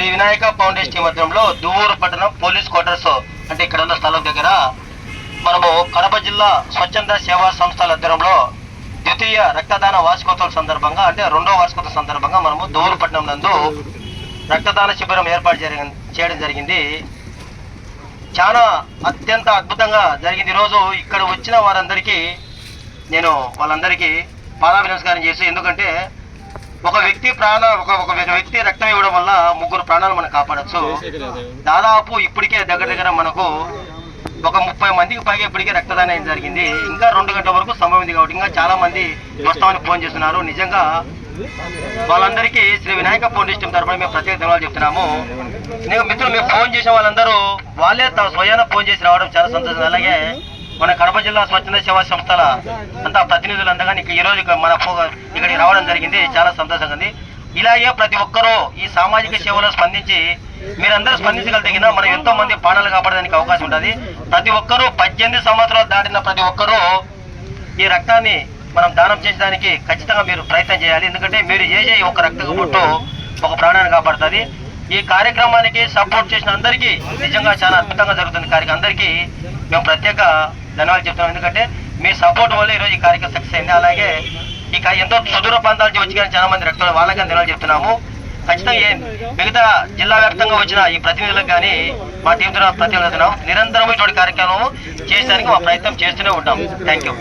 Shri Vinayaka foundation మధ్యంలో దువ్వూరు పట్టణం police quarters అంటే ఇక్కడ ఉన్న స్థలం దగ్గర మనము కడప జిల్లా స్వచ్ఛంద సేవా సంస్థల ఆధ్వర్యంలో ద్వితీయ రక్తదాన వార్షికోత్సవం సందర్భంగా అంటే రెండో వార్షికోత్సవం సందర్భంగా మనము దువ్వూరు పట్టణం నందు రక్తదాన శిబిరం ఏర్పాటు జరిగి- చేయడం జరిగింది. చాలా అత్యంత అద్భుతంగా జరిగింది. ఈరోజు ఇక్కడ వచ్చిన వారందరికీ నేను వాళ్ళందరికీ పాదాభి నమస్కారం చేసి ఎందుకంటే ఒక వ్యక్తి ప్రాణ ఒక ఒక వ్యక్తి రక్తం ఇవ్వడం వల్ల ముగ్గురు ప్రాణాలు మనం కాపాడచ్చు. దాదాపు ఇప్పటికే దగ్గర దగ్గర మనకు ఒక ముప్పై మందికి పైగా ఇప్పటికే రక్తదానం జరిగింది. ఇంకా రెండు గంటల వరకు సమయం ఉంది కాబట్టి ఇంకా చాలా మంది వస్తామని ఫోన్ చేస్తున్నారు. నిజంగా వాళ్ళందరికీ శ్రీ వినాయక ఫౌండేషన్ తరఫున మేము ప్రత్యేక ధన్యవాదాలు చెప్తున్నాము. నేను మిత్రులు మేము ఫోన్ చేసిన వాళ్ళందరూ వాళ్ళే తమ స్వయాన ఫోన్ చేసి రావడం చాలా సంతోషం. అలాగే మన కడప జిల్లా స్వచ్ఛంద సేవా సంస్థల అంతా ప్రతినిధులు అందగా ఈరోజు మన ఫో- ఇక్కడికి రావడం జరిగింది. చాలా సంతోషంగా ఉంది. ఇలాగే ప్రతి ఒక్కరూ ఈ సామాజిక సేవలో స్పందించి మీరందరూ స్పందించగలిగిన మనం ఎంతో మంది ప్రాణాలు కాపాడడానికి అవకాశం ఉంటుంది. ప్రతి ఒక్కరూ పద్దెనిమిది సంవత్సరాలు దాటిన ప్రతి ఒక్కరూ ఈ రక్తాన్ని మనం దానం చేయడానికి ఖచ్చితంగా మీరు ప్రయత్నం చేయాలి. ఎందుకంటే మీరు చేసే ఒక రక్త పుట్టు ఒక ప్రాణాన్ని కాపాడుతుంది. ఈ కార్యక్రమానికి సపోర్ట్ చేసిన అందరికీ నిజంగా చాలా అద్భుతంగా జరుగుతుంది కార్యక్రమం. అందరికీ మేము ప్రత్యేక ధన్యవాదాలు చెప్తున్నాం. ఎందుకంటే మీ సపోర్ట్ వల్ల ఈరోజు ఈ కార్యక్రమం సక్సెస్ అయింది. అలాగే ఇక ఎంతో సుదూర ప్రాంతాల నుంచి వచ్చి కానీ చాలా మంది రక్తం వాళ్ళకి ధన్యవాదాలు చెప్తున్నాము. ఖచ్చితంగా ఏ మిగతా జిల్లా వ్యాప్తంగా వచ్చిన ఈ ప్రతినిధులకు కానీ మా టీం తరఫున ప్రతినిధులు నిరంతరం ఇటువంటి కార్యక్రమం చేయడానికి మా ప్రయత్నం చేస్తూనే ఉంటాం థ్యాంక్ యూ